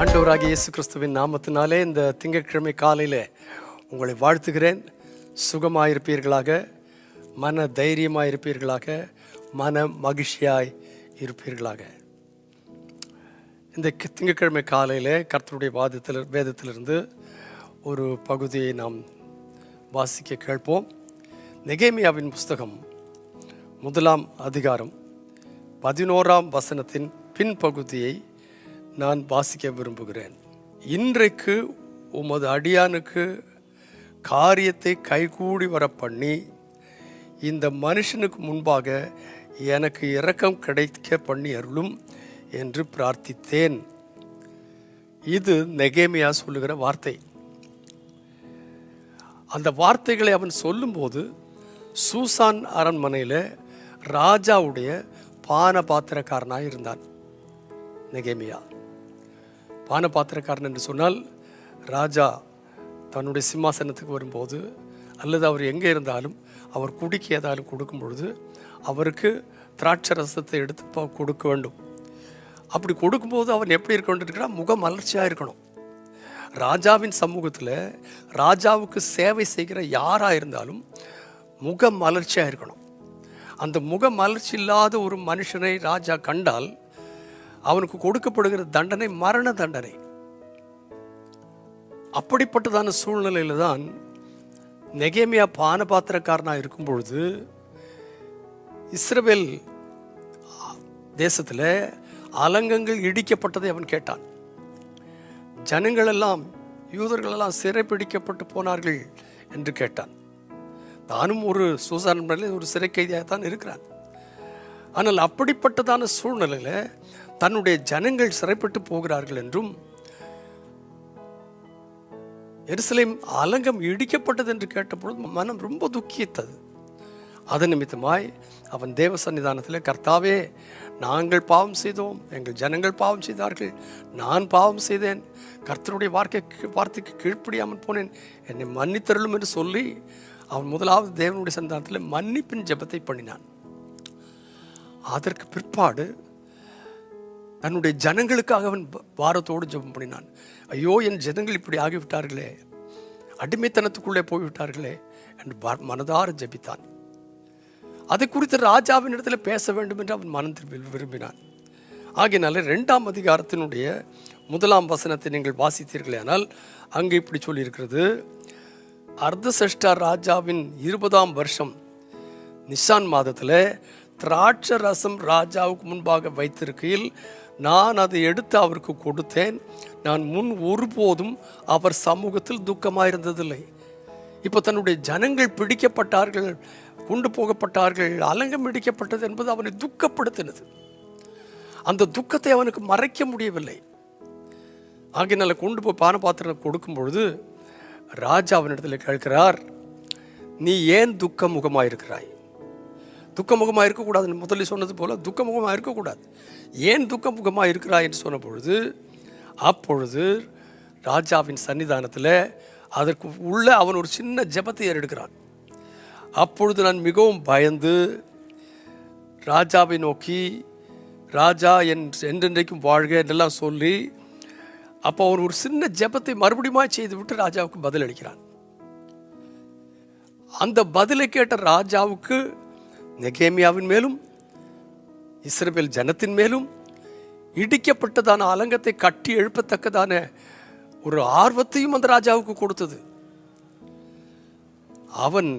ஆண்டவராகிய இயேசு கிறிஸ்துவின் நாமத்தினாலே இந்த திங்கட்கிழமை காலையில் உங்களை வாழ்த்துகிறேன். சுகமாக இருப்பீர்களாக மன தைரியமாக இருப்பீர்களாக மன மகிழ்ச்சியாய் இருப்பீர்களாக. இந்த கி- திங்கட்கிழமை காலையில் கர்த்தருடைய வாதத்தில் வேதத்திலிருந்து ஒரு பகுதியை நாம் வாசிக்க கேட்போம். நெகேமியாவின் புஸ்தகம் முதலாம் அதிகாரம் பதினோராம் வசனத்தின் பின்பகுதியை நான் வாசிக்க விரும்புகிறேன். இன்றைக்கு உமது அடியானுக்கு காரியத்தை கைகூடி வர பண்ணி இந்த மனுஷனுக்கு முன்பாக எனக்கு இரக்கம் கிடைக்க பண்ணி அருளும் என்று பிரார்த்தித்தேன். இது நெகேமியா சொல்லுகிற வார்த்தை. அந்த வார்த்தைகளை அவன் சொல்லும்போது சூசான் அரண்மனையில் ராஜாவுடைய பான பாத்திரக்காரனாக இருந்தான் நெகேமியா. பானபாத்திரக்காரன் என்று சொன்னால் ராஜா தன்னுடைய சிம்மாசனத்துக்கு வரும்போது அல்லது அவர் எங்கே இருந்தாலும் அவர் குடிக்க ஏதாலும் கொடுக்கும் பொழுது அவருக்கு திராட்சை ரசத்தை எடுத்து கொடுக்க வேண்டும். அப்படி கொடுக்கும்போது அவன் எப்படி இருக்க வேண்டியிருக்கிறான் முக மலர்ச்சியாக இருக்கணும். ராஜாவின் சமூகத்தில் ராஜாவுக்கு சேவை செய்கிற யாராக இருந்தாலும் முக மலர்ச்சியாக இருக்கணும். அந்த முக மலர்ச்சி இல்லாத ஒரு மனுஷனை ராஜா கண்டால் அவனுக்கு கொடுக்கப்படுகிற தண்டனை மரண தண்டனை. அப்படிப்பட்டதான சூழ்நிலையில தான் நெகேமியா பான பாத்திரக்காரனாக இருக்கும் பொழுது இஸ்ரவேல் தேசத்தில் அலங்கங்கள் இடிக்கப்பட்டதை அவன் கேட்டான். ஜனங்களெல்லாம் யூதர்களெல்லாம் யூதர்கள் எல்லாம் சிறைப்பிடிக்கப்பட்டு போனார்கள் என்று கேட்டான். தானும் ஒரு சூசான் ஒரு சிறை கைதியாக தான் இருக்கிறான். ஆனால் அப்படிப்பட்டதான சூழ்நிலையில் தன்னுடைய ஜனங்கள் சிறைப்பட்டு போகிறார்கள் என்றும் எருசலேம் அலங்கம் இடிக்கப்பட்டது என்று கேட்டபொழுது மனம் ரொம்ப துக்கித்தது அது நிமித்தமாய் அவன் தேவ சன்னிதானத்தில் கர்த்தாவே நாங்கள் பாவம் செய்தோம் எங்கள் ஜனங்கள் பாவம் செய்தார்கள் நான் பாவம் செய்தேன் கர்த்தருடைய வார்த்தை வார்த்தைக்கு கீழ்ப்படியாமல் போனேன் என்னை மன்னித்தருளும் என்று சொல்லி அவன் முதலாவது தேவனுடைய சந்தானத்தில் மன்னிப்பின் ஜெபத்தை பண்ணினான். அதற்கு பிற்பாடு தன்னுடைய ஜனங்களுக்காக அவன் வாரத்தோடு பாரத்தோடு ஜெபம் பண்ணினான். ஐயோ என் ஜனங்கள் இப்படி ஆகிவிட்டார்களே. அடிமைத்தனத்துக்குள்ளே போய்விட்டார்களே என்று மனதார ஜெபித்தான். அதை குறித்து ராஜாவின் இடத்துல பேச வேண்டும் என்று அவன் மனம் திரும்பி விரும்பினான். ஆகையினால ரெண்டாம் அதிகாரத்தினுடைய முதலாம் வசனத்தை நீங்கள் வாசித்தீர்களே. ஆனால் அங்கே இப்படி சொல்லியிருக்கிறது. அர்த்தசஷ்டா ராஜாவின் இருபதாம் வருஷம் நிஷான் மாதத்தில் திராட்சை ரசம் ராஜாவுக்கு முன்பாக வைத்திருக்கையில் நான் அதை எடுத்து அவருக்கு கொடுத்தேன். நான் முன் ஒருபோதும் அவர் சமூகத்தில் துக்கமாக இருந்ததில்லை இப்போ தன்னுடைய ஜனங்கள் பிடிக்கப்பட்டார்கள் கொண்டு போகப்பட்டார்கள் அலங்கம் இடிக்கப்பட்டது என்பது அவனை துக்கப்படுத்தினது. அந்த துக்கத்தை அவனுக்கு மறைக்க முடியவில்லை. ஆகையினால கொண்டு போய் பான பாத்திரம் கொடுக்கும் பொழுது ராஜா அவனிடத்தில் கேட்கிறார் நீ ஏன் துக்க முகமாயிருக்கிறாய் துக்கமுகமாக இருக்கக்கூடாதுன்னு இருக்கக்கூடாது முதலில் சொன்னது போல் துக்கமுகமாக இருக்கக்கூடாது. ஏன் துக்கமுகமாக இருக்கிறாய் என்று சொன்ன பொழுது அப்பொழுது ராஜாவின் சன்னிதானத்தில் அதற்கு உள்ள அவன் ஒரு சின்ன ஜெபத்தை ஏறெடுக்கிறான். அப்பொழுது நான் மிகவும் பயந்து ராஜாவை நோக்கி ராஜா என் என்றென்றைக்கும் வாழ்க என்றெல்லாம் சொல்லி அப்போ அவன் ஒரு சின்ன ஜெபத்தை மறுபடியும் செய்துவிட்டு ராஜாவுக்கு பதில் அளிக்கிறான் அந்த பதிலை கேட்ட ராஜாவுக்கு நெகேமியாவின் மேலும் இஸ்ரேல் ஜனத்தின் மேலும் இடிக்கப்பட்டதான அலங்கத்தை கட்டி எழுப்பத்தக்கதான ஒரு ஆர்வத்தையும் அந்த ராஜாவுக்கு கொடுத்தது. அவன்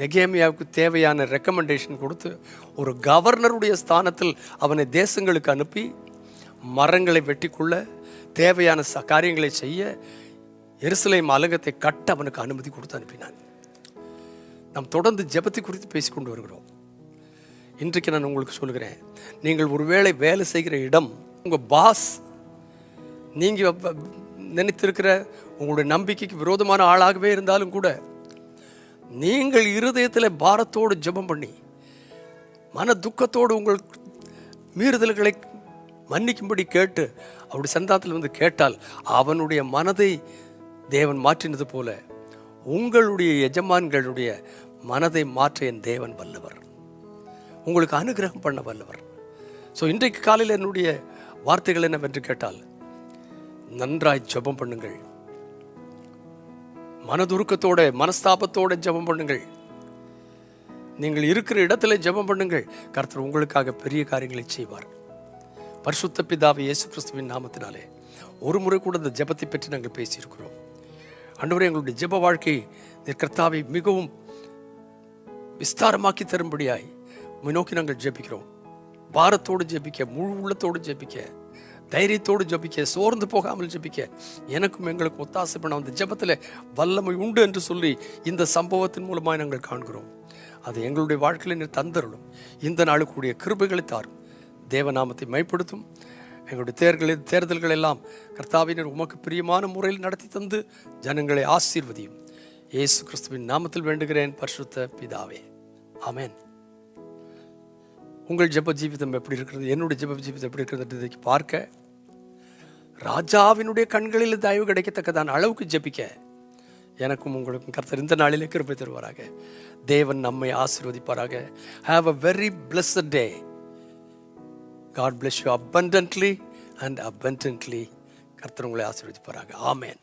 நெகேமியாவுக்கு தேவையான ரெக்கமெண்டேஷன் கொடுத்து ஒரு கவர்னருடைய ஸ்தானத்தில் அவனை தேசங்களுக்கு அனுப்பி மரங்களை வெட்டிக்கொள்ள தேவையான ச காரியங்களை செய்ய எருசலேம் அலங்கத்தை கட்ட அவனுக்கு அனுமதி கொடுத்து அனுப்பினான். நாம் தொடர்ந்து ஜபத்தை குறித்து பேசிக்கொண்டு வருகிறோம். இன்றைக்கு நான் உங்களுக்கு சொல்கிறேன் நீங்கள் ஒருவேளை வேலை செய்கிற இடம் உங்கள் பாஸ் நீங்கள் நினைத்திருக்கிற உங்களுடைய நம்பிக்கைக்கு விரோதமான ஆளாகவே இருந்தாலும் கூட நீங்கள் இருதயத்தில் பாரத்தோடு ஜெபம் பண்ணி மன துக்கத்தோடு உங்கள் மீறுதல்களை மன்னிக்கும்படி கேட்டு அவருடைய சந்தாத்தில் வந்து கேட்டால் அவனுடைய மனதை தேவன் மாற்றினது போல உங்களுடைய எஜமான்களுடைய மனதை மாற்ற என் தேவன் வல்லவர். உங்களுக்கு அனுகிரகம் பண்ண வல்லவர். ஸோ இன்றைக்கு காலையில் என்னுடைய வார்த்தைகள் என்னவென்று கேட்டால் நன்றாய் ஜெபம் பண்ணுங்கள். மனதுருக்கத்தோட மனஸ்தாபத்தோட ஜெபம் பண்ணுங்கள். நீங்கள் இருக்கிற இடத்துல ஜெபம் பண்ணுங்கள். கர்த்தர் உங்களுக்காக பெரிய காரியங்களை செய்வார். பரிசுத்த பிதாவை இயேசு கிறிஸ்துவின் நாமத்தினாலே ஒரு முறை கூட இந்த ஜெபத்தை பற்றி நாங்கள் பேசியிருக்கிறோம். அன்றுவரே எங்களுடைய ஜெப வாழ்க்கை நீர் கர்த்தாவை மிகவும் விஸ்தாரமாக்கி தரும்படியாய் நோக்கி நாங்கள் ஜெபிக்கிறோம். பாரத்தோடு ஜெபிக்க முழு உள்ளத்தோடு ஜெபிக்க தைரியத்தோடு ஜெபிக்க சோர்ந்து போகாமல் ஜெபிக்க எனக்கும் எங்களுக்கும் ஒத்தாசை பண்ண அந்த ஜெபத்தில் வல்லமை உண்டு என்று சொல்லி இந்த சம்பவத்தின் மூலமாக நாங்கள் காண்கிறோம். அது எங்களுடைய வாழ்க்கையில் நீர் தந்தருளும். இந்த நாளுக்குரிய கிருபைகளை தாரும். தேவநாமத்தை மைப்படுத்தும். எங்களுடைய தேர்களை தேர்தல்கள் எல்லாம் கர்த்தாவினர் உமக்கு பிரியமான முறையில் நடத்தி தந்து ஜனங்களை ஆசீர்வதியும். இயேசு கிறிஸ்துவின் நாமத்தில் வேண்டுகிறேன் பரிசுத்த பிதாவே. ஆமேன். உங்கள் ஜெப ஜீவிதம் எப்படி இருக்கிறது? என்னுடைய ஜெப ஜீவிதம் எப்படி இருக்கிறது இன்றைக்கு பார்க்க. ராஜாவினுடைய கண்களில் தயவு கிடைக்கத்தக்கதான அளவுக்கு ஜெபிக்க. எனக்கும் உங்களுக்கும் கர்த்தர் இந்த நாளிலே கிருப்பை தருவாராக. தேவன் நம்மை ஆசீர்வதிப்பாராக. Have a very blessed day God bless you abundantly and abundantly கர்த்தர் உங்களை ஆசீர்வதிப்பாராங்க ஆமேன்